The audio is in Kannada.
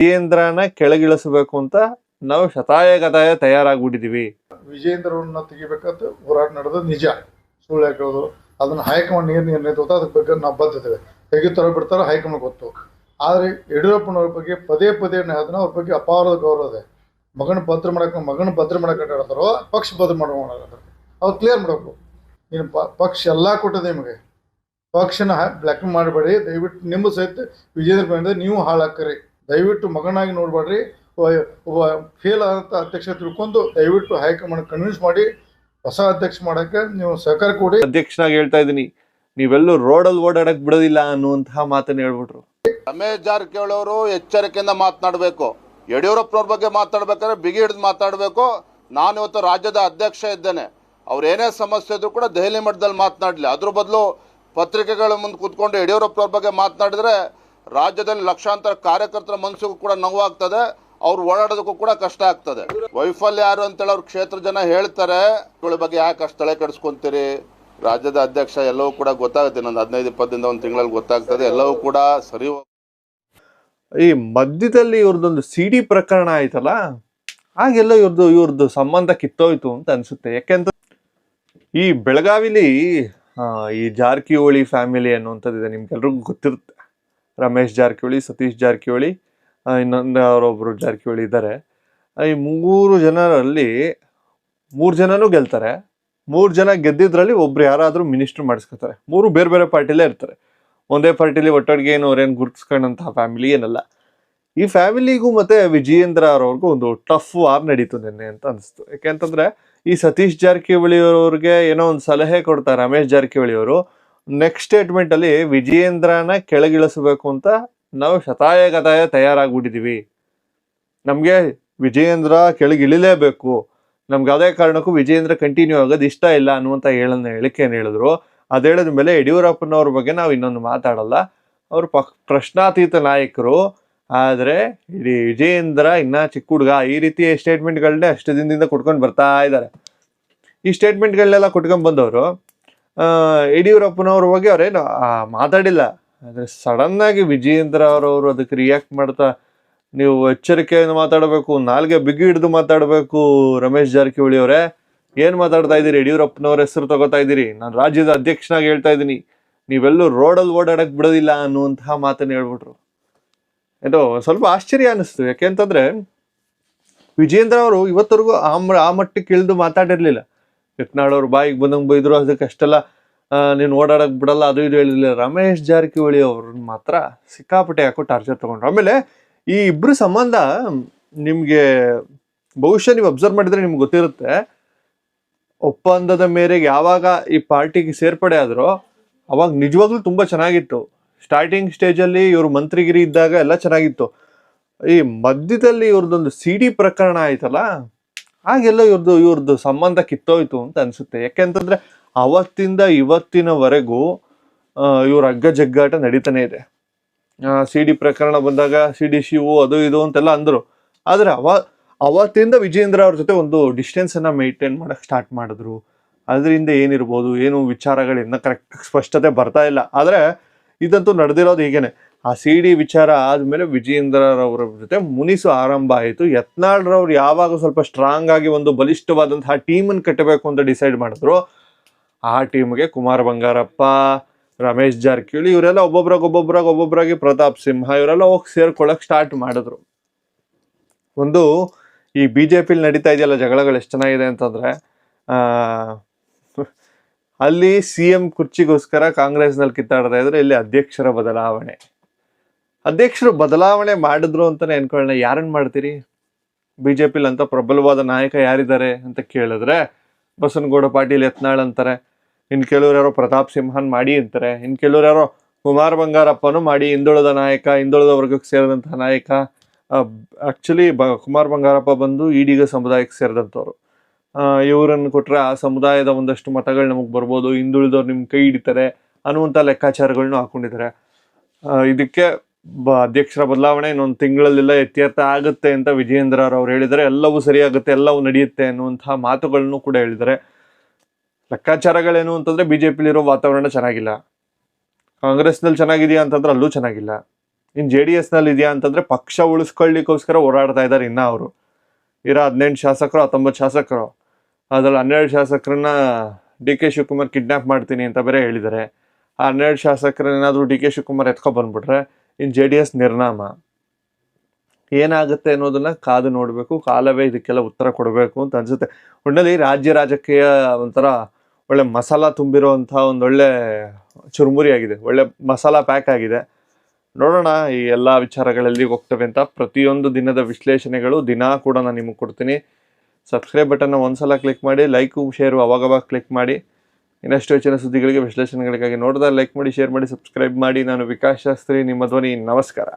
ವಿಜೇಂದ್ರನ ಕೆಳಗಿಳಿಸಬೇಕು ಅಂತ ನಾವು ಶತಾಯ ಗತಾಯ ತಯಾರಾಗ್ಬಿಟ್ಟಿದೀವಿ. ವಿಜೇಂದ್ರವನ್ನ ತೆಗಿಬೇಕಂತ ಹೋರಾಟ ನಡೆದ ನಿಜ. ಸುಳ್ಳು ಹಾಕೋದು ಅದನ್ನ ಹೈಕಮಾಂಡ್ ನೀರು ನಿರ್ಣಯ ತಗೋತಾ ಅದಕ್ಕೆ ಬಗ್ಗೆ ನಾವು ಬದ್ಧತೆ ತೆಗಿತಾರ ಬಿಡ್ತಾರೆ, ಹೈಕಮಾಂಡ್ ಗೊತ್ತು. ಆದರೆ ಯಡಿಯೂರಪ್ಪನವ್ರ ಬಗ್ಗೆ ಪದೇ ಪದೇ ಅದನ್ನ ಅವ್ರ ಬಗ್ಗೆ ಅಪಾರದ ಗೌರವ ಇದೆ. ಮಗನ ಭದ್ರ ಮಾಡಕ್ಕೆ ಮಗನ ಭದ್ರ ಮಾಡಕ್ಕೆ ಹೇಳ್ತಾರೋ, ಪಕ್ಷ ಭದ್ರ ಮಾಡೋ ಮಾಡಕತ್ತಾರ ಅವ್ರು ಕ್ಲಿಯರ್ ಮಾಡಬೇಕು. ನೀನು ಪಕ್ಷ ಎಲ್ಲ ಕೊಟ್ಟದೆ ನಿಮಗೆ. ಪಕ್ಷನ ಬ್ಲ್ಯಾಕ್ ಮಾಡಬೇಡಿ ದಯವಿಟ್ಟು ನಿಮ್ಮ ಸಹಿತ ವಿಜೇಂದ್ರ ನೀವು ಹಾಳಾಕ್ರಿ ದಯವಿಟ್ಟು ಮಗನಾಗಿ ನೋಡಬೇಡ್ರಿ. ಒಬ್ಬ ಫೇಲ್ ಆದಂಥ ಅಧ್ಯಕ್ಷ ತಿಳ್ಕೊಂಡು ದಯವಿಟ್ಟು ಹೈಕಮಾಂಡ್ ಕನ್ವಿನ್ಸ್ ಮಾಡಿ ಹೊಸ ಅಧ್ಯಕ್ಷ ಮಾಡೋಕ್ಕೆ ನೀವು ಸಹಕಾರ ಕೊಡಿ. ಅಧ್ಯಕ್ಷನಾಗಿ ಹೇಳ್ತಾ ಇದ್ದೀನಿ ನೀವೆಲ್ಲೂ ರೋಡಲ್ಲಿ ಓಡಾಡಕ್ಕೆ ಬಿಡೋದಿಲ್ಲ ಅನ್ನುವಂತಹ ಮಾತನ್ನು ಹೇಳ್ಬಿಟ್ರು. ರಮೇಶ್ ಜಾರಕಿಹೊಳಿ ಅವರು ಎಚ್ಚರಿಕೆಯಿಂದ ಮಾತನಾಡಬೇಕು. ಯಡಿಯೂರಪ್ಪನವ್ರ ಬಗ್ಗೆ ಮಾತಾಡ್ಬೇಕಾದ್ರೆ ಬಿಗಿ ಹಿಡಿದು ಮಾತಾಡಬೇಕು ನಾನು ಇವತ್ತು ರಾಜ್ಯದ ಅಧ್ಯಕ್ಷ ಇದ್ದೇನೆ. ಅವ್ರು ಏನೇ ಸಮಸ್ಯೆ ಇದ್ರು ಕೂಡ ದೆಹಲಿ ಮಟ್ಟದಲ್ಲಿ ಮಾತನಾಡಲಿ. ಅದ್ರ ಬದಲು ಪತ್ರಿಕೆಗಳ ಮುಂದೆ ಕೂತ್ಕೊಂಡು ಯಡಿಯೂರಪ್ಪನವ್ರ ಬಗ್ಗೆ ಮಾತನಾಡಿದ್ರೆ ರಾಜ್ಯದಲ್ಲಿ ಲಕ್ಷಾಂತರ ಕಾರ್ಯಕರ್ತರ ಮನಸ್ಸಿಗೂ ಕೂಡ ನೋವಾಗ್ತದೆ, ಅವ್ರು ಓಡಾಡೋದಕ್ಕೂ ಕೂಡ ಕಷ್ಟ ಆಗ್ತದೆ. ವೈಫಲ್ಯ ಯಾರು ಅಂತೇಳಿ ಅವ್ರ ಕ್ಷೇತ್ರ ಜನ ಹೇಳ್ತಾರೆ, ಇವಳ ಬಗ್ಗೆ ಯಾಕೆ ಅಷ್ಟು ತಲೆ ಕೆಡಿಸ್ಕೊಂತೀರಿ? ರಾಜ್ಯದ ಅಧ್ಯಕ್ಷ ಎಲ್ಲವೂ ಕೂಡ ಗೊತ್ತಾಗುತ್ತೆ ನಂದು ಹದಿನೈದು ಇಪ್ಪತ್ತಿಂದ ಒಂದು ತಿಂಗಳಲ್ಲಿ ಗೊತ್ತಾಗ್ತದೆ, ಎಲ್ಲವೂ ಕೂಡ ಸರಿ ಈ ಮಧ್ಯದಲ್ಲಿ ಇವ್ರದ್ದೊಂದು ಸಿ ಡಿ ಪ್ರಕರಣ ಆಯ್ತಲ್ಲ, ಹಾಗೆಲ್ಲ ಇವ್ರದ್ದು ಇವ್ರದ್ದು ಸಂಬಂಧ ಕಿತ್ತೋಯ್ತು ಅಂತ ಅನ್ಸುತ್ತೆ. ಯಾಕೆಂತ ಈ ಬೆಳಗಾವಿಲಿ ಈ ಜಾರಕಿಹೊಳಿ ಫ್ಯಾಮಿಲಿ ಅನ್ನುವಂಥದ್ದು ಇದೆ ನಿಮ್ಗೆಲ್ರಿಗೂ ಗೊತ್ತಿರುತ್ತೆ. ರಮೇಶ್ ಜಾರಕಿಹೊಳಿ, ಸತೀಶ್ ಜಾರಕಿಹೊಳಿ ಇನ್ನೊಂದು ಅವರೊಬ್ಬರು ಜಾರಕಿಹೊಳಿ ಇದ್ದಾರೆ ಈ ಮೂರು ಜನರಲ್ಲಿ ಮೂರು ಜನನೂ ಗೆಲ್ತಾರೆ. ಮೂರು ಜನ ಗೆದ್ದಿದ್ರಲ್ಲಿ ಒಬ್ರು ಯಾರಾದರೂ ಮಿನಿಸ್ಟರ್ ಮಾಡಿಸ್ಕೊತಾರೆ. ಮೂರು ಬೇರೆ ಬೇರೆ ಪಾರ್ಟಿಲೇ ಇರ್ತಾರೆ. ಒಂದೇ ಪಾರ್ಟಿಲಿ ಒಟ್ಟೊಟ್ಟಿಗೆ ಏನು ಅವ್ರೇನು ಗುರುತಿಸ್ಕೊಂಡಂತಹ ಫ್ಯಾಮಿಲಿ ಏನಲ್ಲ. ಈ ಫ್ಯಾಮಿಲಿಗೂ ಮತ್ತು ವಿಜಯೇಂದ್ರ ಅವ್ರವ್ರಿಗೂ ಒಂದು ಟಫ್ ವಾರ್ ನಡೀತು ನಿನ್ನೆ ಅಂತ ಅನಿಸ್ತು. ಯಾಕೆಂತಂದರೆ ಈ ಸತೀಶ್ ಜಾರಕಿಹೊಳಿ ಅವ್ರಿಗೆ ಏನೋ ಒಂದು ಸಲಹೆ ಕೊಡ್ತಾರೆ ರಮೇಶ್ ಜಾರಕಿಹೊಳಿ ಅವರು ನೆಕ್ಸ್ಟ್ ಸ್ಟೇಟ್ಮೆಂಟ್ ಅಲ್ಲಿ ವಿಜಯೇಂದ್ರನ ಕೆಳಗಿಳಿಸಬೇಕು ಅಂತ ನಾವು ಶತಾಯ ಗತಾಯ ತಯಾರಾಗ್ಬಿಟ್ಟಿದೀವಿ. ನಮಗೆ ವಿಜಯೇಂದ್ರ ಕೆಳಗಿಳಿಲೇಬೇಕು. ನಮ್ಗೆ ಅದೇ ಕಾರಣಕ್ಕೂ ವಿಜಯೇಂದ್ರ ಕಂಟಿನ್ಯೂ ಆಗೋದು ಇಷ್ಟ ಇಲ್ಲ ಅನ್ನುವಂಥ ಹೇಳನ್ನ ಏನು ಹೇಳಿದ್ರು. ಅದು ಹೇಳಿದ ಮೇಲೆ ಯಡಿಯೂರಪ್ಪನವ್ರ ಬಗ್ಗೆ ನಾವು ಇನ್ನೊಂದು ಮಾತಾಡಲ್ಲ. ಅವರು ಪಕ್ ಪ್ರಶ್ನಾತೀತ ನಾಯಕರು. ಆದರೆ ಇಡೀ ವಿಜಯೇಂದ್ರ ಇನ್ನೂ ಚಿಕ್ಕ ಹುಡುಗ ಈ ರೀತಿಯ ಸ್ಟೇಟ್ಮೆಂಟ್ಗಳನ್ನೇ ಅಷ್ಟು ದಿನದಿಂದ ಕೊಟ್ಕೊಂಡು ಬರ್ತಾ ಇದ್ದಾರೆ ಈ ಸ್ಟೇಟ್ಮೆಂಟ್ಗಳನ್ನೆಲ್ಲ ಕೊಟ್ಕೊಂಡು ಬಂದವರು ಯಡಿಯೂರಪ್ಪನವ್ರ ಬಗ್ಗೆ ಅವ್ರೇನು ಮಾತಾಡಿಲ್ಲ. ಆದರೆ ಸಡನ್ ಆಗಿ ವಿಜಯೇಂದ್ರ ಅವರವರು ಅದಕ್ಕೆ ರಿಯಾಕ್ಟ್ ಮಾಡ್ತಾ ನೀವು ಎಚ್ಚರಿಕೆಯಿಂದ ಮಾತಾಡಬೇಕು, ನಾಲ್ಗೆ ಬಿಗಿ ಹಿಡಿದು ಮಾತಾಡಬೇಕು ರಮೇಶ್ ಜಾರಕಿಹೊಳಿ ಅವರೇ. ಏನು ಮಾತಾಡ್ತಾ ಇದ್ದೀರಿ? ಯಡಿಯೂರಪ್ಪನವ್ರ ಹೆಸರು ತಗೋತಾ ಇದ್ದೀರಿ? ನಾನು ರಾಜ್ಯದ ಅಧ್ಯಕ್ಷನಾಗಿ ಹೇಳ್ತಾ ಇದ್ದೀನಿ. ನೀವೆಲ್ಲೂ ರೋಡಲ್ಲಿ ಓಡಾಡಕ್ ಬಿಡೋದಿಲ್ಲ ಅನ್ನುವಂತಹ ಮಾತನ್ನು ಹೇಳ್ಬಿಟ್ರು. ಇದು ಸ್ವಲ್ಪ ಆಶ್ಚರ್ಯ ಅನಿಸ್ತು. ಯಾಕೆಂತಂದ್ರೆ ವಿಜೇಂದ್ರ ಅವರು ಇವತ್ತರೆಗೂ ಆ ಆ ಮಟ್ಟಕ್ಕೆ ಇಳಿದು ಮಾತಾಡಿರ್ಲಿಲ್ಲ. ಯತ್ನಾಳ್ ಅವ್ರು ಬಾಯಿಗೆ ಬಂದಂಗೆ ಬೈದ್ರು, ಅದಕ್ಕೆ ಅಷ್ಟೆಲ್ಲ ನೀನು ಓಡಾಡೋಕೆ ಬಿಡಲ್ಲ, ಅದು ಇದು ಹೇಳಿಲ್ಲ ರಮೇಶ್ ಜಾರಕಿಹೊಳಿ ಅವ್ರನ್ನ ಮಾತ್ರ ಸಿಕ್ಕಾಪಟ್ಟೆ ಹಾಕೋ ಟಾರ್ಚರ್ ತಗೊಂಡ್ರು. ಆಮೇಲೆ ಈ ಇಬ್ಬರು ಸಂಬಂಧ ನಿಮಗೆ ಬಹುಶಃ ನೀವು ಅಬ್ಸರ್ವ್ ಮಾಡಿದರೆ ನಿಮ್ಗೆ ಗೊತ್ತಿರುತ್ತೆ. ಒಪ್ಪಂದದ ಮೇರೆಗೆ ಯಾವಾಗ ಈ ಪಾರ್ಟಿಗೆ ಸೇರ್ಪಡೆ ಆದರೂ, ಅವಾಗ ನಿಜವಾಗ್ಲೂ ತುಂಬ ಚೆನ್ನಾಗಿತ್ತು. ಸ್ಟಾರ್ಟಿಂಗ್ ಸ್ಟೇಜಲ್ಲಿ ಇವರು ಮಂತ್ರಿಗಿರಿ ಇದ್ದಾಗ ಎಲ್ಲ ಚೆನ್ನಾಗಿತ್ತು. ಈ ಮಧ್ಯದಲ್ಲಿ ಇವ್ರದ್ದೊಂದು ಸಿ ಡಿ ಪ್ರಕರಣ ಆಯ್ತಲ್ಲ ಆಗೆಲ್ಲ ಇವ್ರದ್ದು ಇವ್ರದ್ದು ಸಂಬಂಧ ಕಿತ್ತೋಯ್ತು ಅಂತ ಅನ್ಸುತ್ತೆ. ಯಾಕೆಂತಂದ್ರೆ ಅವತ್ತಿಂದ ಇವತ್ತಿನವರೆಗೂ ಇವ್ರ ಹಗ್ಗ ಜಗ್ಗಾಟ ನಡೀತಾನೆ ಇದೆ. ಸಿ ಡಿ ಪ್ರಕರಣ ಬಂದಾಗ ಸಿ ಡಿ ಶಿವು ಅದು, ಇದು ಅಂತೆಲ್ಲ ಅಂದ್ರು. ಆದ್ರೆ ಅವ, ಅವತ್ತಿಂದ ವಿಜೇಂದ್ರ ಅವ್ರ ಜೊತೆ ಒಂದು ಡಿಸ್ಟೆನ್ಸನ್ನು ಮೇಂಟೈನ್ ಮಾಡಕ್ ಸ್ಟಾರ್ಟ್ ಮಾಡಿದ್ರು. ಅದರಿಂದ ಏನಿರ್ಬೋದು, ಏನು ವಿಚಾರಗಳಿಂದ ಕರೆಕ್ಟ್ ಸ್ಪಷ್ಟತೆ ಬರ್ತಾ ಇಲ್ಲ. ಆದ್ರೆ ಇದಂತೂ ನಡೆದಿರೋದು ಹೀಗೇನೆ. ಆ ಸಿ ಡಿ ವಿಚಾರ ಆದಮೇಲೆ ವಿಜೇಂದ್ರರವರ ಜೊತೆ ಮುನಿಸು ಆರಂಭ ಆಯಿತು. ಯತ್ನಾಳ್ರವ್ರು ಯಾವಾಗ ಸ್ವಲ್ಪ ಸ್ಟ್ರಾಂಗ್ ಆಗಿ ಒಂದು ಬಲಿಷ್ಠವಾದಂತಹ ಟೀಮನ್ನು ಕಟ್ಟಬೇಕು ಅಂತ ಡಿಸೈಡ್ ಮಾಡಿದ್ರು, ಆ ಟೀಮ್ಗೆ ಕುಮಾರ್ ಬಂಗಾರಪ್ಪ, ರಮೇಶ್ ಜಾರಕಿಹೊಳಿ, ಇವರೆಲ್ಲ ಒಬ್ಬೊಬ್ರಾಗ ಒಬ್ಬೊಬ್ರಾಗ ಒಬ್ಬೊಬ್ರಾಗಿ ಪ್ರತಾಪ್ ಸಿಂಹ, ಇವರೆಲ್ಲ ಹೋಗಿ ಸೇರ್ಕೊಳ್ಳೋಕೆ ಸ್ಟಾರ್ಟ್ ಮಾಡಿದ್ರು. ಒಂದು ಈ ಬಿ ಜೆ ಪಿಲಿ ನಡೀತಾ ಇದೆಯಲ್ಲ ಜಗಳಗಳು ಎಷ್ಟು ಚೆನ್ನಾಗಿದೆ ಅಂತಂದ್ರೆ ಅಲ್ಲಿ ಸಿ ಎಂ ಕುರ್ಚಿಗೋಸ್ಕರ ಕಾಂಗ್ರೆಸ್ನಲ್ಲಿ ಕಿತ್ತಾಡ್ತಾ ಇದ್ರೆ ಇಲ್ಲಿ ಅಧ್ಯಕ್ಷರ ಬದಲಾವಣೆ. ಅಧ್ಯಕ್ಷರು ಬದಲಾವಣೆ ಮಾಡಿದ್ರು ಅಂತಾನೆ ಅನ್ಕೊಳ್ಳೋಣ. ಯಾರನ್ನ ಮಾಡ್ತೀರಿ? ಬಿ ಜೆ ಪಿಲಿ ಅಂತ ಪ್ರಬಲವಾದ ನಾಯಕ ಯಾರಿದ್ದಾರೆ ಅಂತ ಕೇಳಿದ್ರೆ ಬಸನಗೌಡ ಪಾಟೀಲ್ ಯತ್ನಾಳ್ ಅಂತಾರೆ. ಇನ್ನು ಕೆಲವ್ರು ಯಾರೋ ಪ್ರತಾಪ್ ಸಿಂಹನ್ ಮಾಡಿ ಅಂತಾರೆ. ಇನ್ನು ಕೆಲವ್ರು ಯಾರೋ ಕುಮಾರ್ ಬಂಗಾರಪ್ಪನೂ ಮಾಡಿ, ಹಿಂದುಳಿದ ನಾಯಕ, ಹಿಂದುಳಿದ ವರ್ಗಕ್ಕೆ ಸೇರಿದಂತಹ ನಾಯಕ. ಆಕ್ಚುಲಿ ಬ, ಕುಮಾರ್ ಬಂಗಾರಪ್ಪ ಬಂದು ಈಡಿಗ ಸಮುದಾಯಕ್ಕೆ ಸೇರಿದಂಥವ್ರು. ಇವರನ್ನು ಕೊಟ್ಟರೆ ಆ ಸಮುದಾಯದ ಒಂದಷ್ಟು ಮತಗಳು ನಮಗೆ ಬರ್ಬೋದು. ಹಿಂದುಳಿದವ್ರು ನಿಮ್ಮ ಕೈ ಹಿಡಿತಾರೆ ಅನ್ನುವಂಥ ಲೆಕ್ಕಾಚಾರಗಳನ್ನೂ ಹಾಕ್ಕೊಂಡಿದ್ದಾರೆ ಇದಕ್ಕೆ ಬ ಅಧ್ಯಕ್ಷರ ಬದಲಾವಣೆ ಇನ್ನೊಂದು ತಿಂಗಳಲ್ಲೆಲ್ಲ ಇತ್ಯರ್ಥ ಆಗುತ್ತೆ ಅಂತ ವಿಜಯೇಂದ್ರ ಅವ್ರು ಹೇಳಿದರೆ ಎಲ್ಲವೂ ಸರಿಯಾಗುತ್ತೆ, ಎಲ್ಲವೂ ನಡೆಯುತ್ತೆ ಅನ್ನುವಂತಹ ಮಾತುಗಳನ್ನು ಕೂಡ ಹೇಳಿದ್ದಾರೆ. ಲೆಕ್ಕಾಚಾರಗಳೇನು ಅಂತಂದರೆ ಬಿ ಜೆ ಪಿಲಿರೋ ವಾತಾವರಣ ಚೆನ್ನಾಗಿಲ್ಲ. ಕಾಂಗ್ರೆಸ್ನಲ್ಲಿ ಚೆನ್ನಾಗಿದೆಯಾ ಅಂತಂದ್ರೆ ಅಲ್ಲೂ ಚೆನ್ನಾಗಿಲ್ಲ. ಇನ್ನು ಜೆ ಡಿ ಎಸ್ನಲ್ಲಿ ಇದೆಯಾ ಅಂತಂದರೆ ಪಕ್ಷ ಉಳಿಸ್ಕೊಳ್ಳಿಕ್ಕೋಸ್ಕರ ಹೋರಾಡ್ತಾ ಇದ್ದಾರೆ ಇನ್ನೂ ಅವರು. ಇರೋ ಹದಿನೆಂಟು ಶಾಸಕರು, ಹತ್ತೊಂಬತ್ತು ಶಾಸಕರು. ಅದರಲ್ಲಿ ಹನ್ನೆರಡು ಶಾಸಕರನ್ನ ಡಿ ಕೆ ಶಿವಕುಮಾರ್ ಕಿಡ್ನಾಪ್ ಮಾಡ್ತೀನಿ ಅಂತ ಬೇರೆ ಹೇಳಿದ್ದಾರೆ. ಆ ಹನ್ನೆರಡು ಶಾಸಕರನ್ನೇನಾದರೂ ಡಿ ಕೆ ಶಿವಕುಮಾರ್ ಎತ್ಕೊ ಬಂದ್ಬಿಟ್ರೆ ಇನ್ನು ಜೆ ಡಿ ಎಸ್ ನಿರ್ನಾಮ. ಏನಾಗುತ್ತೆ ಅನ್ನೋದನ್ನ ಕಾದು ನೋಡಬೇಕು, ಕಾಲವೇ ಇದಕ್ಕೆಲ್ಲ ಉತ್ತರ ಕೊಡಬೇಕು ಅಂತ ಅನ್ಸುತ್ತೆ. ಒಟ್ಟಿನಲ್ಲಿ ರಾಜ್ಯ ರಾಜಕೀಯ ಒಂಥರ ಒಳ್ಳೆ ಮಸಾಲ ತುಂಬಿರುವಂಥ ಒಂದೊಳ್ಳೆ ಚುರುಮುರಿ ಆಗಿದೆ, ಒಳ್ಳೆ ಮಸಾಲ ಪ್ಯಾಕ್ ಆಗಿದೆ. ನೋಡೋಣ ಈ ಎಲ್ಲ ವಿಚಾರಗಳಲ್ಲಿ ಹೋಗ್ತವೆ ಅಂತ. ಪ್ರತಿಯೊಂದು ದಿನದ ವಿಶ್ಲೇಷಣೆಗಳು ದಿನ ಕೂಡ ನಾನು ನಿಮಗೆ ಕೊಡ್ತೀನಿ. ಸಬ್ಸ್ಕ್ರೈಬ್ ಬಟನ್ನ ಒಂದ್ಸಲ ಕ್ಲಿಕ್ ಮಾಡಿ ಲೈಕು ಶೇರು ಅವಾಗವಾಗ ಕ್ಲಿಕ್ ಮಾಡಿ. ಇನ್ನಷ್ಟು ಹೆಚ್ಚಿನ ಸುದ್ದಿಗಳಿಗೆ ವಿಶ್ಲೇಷಣೆಗಳಿಗಾಗಿ ನೋಡಿದ ಲೈಕ್ ಮಾಡಿ ಶೇರ್ ಮಾಡಿ ಸಬ್ಸ್ಕ್ರೈಬ್ ಮಾಡಿ. ನಾನು ವಿಕಾಸ್ ಶಾಸ್ತ್ರಿ, ನಿಮ್ಮ ಧ್ವನಿ ನಮಸ್ಕಾರ.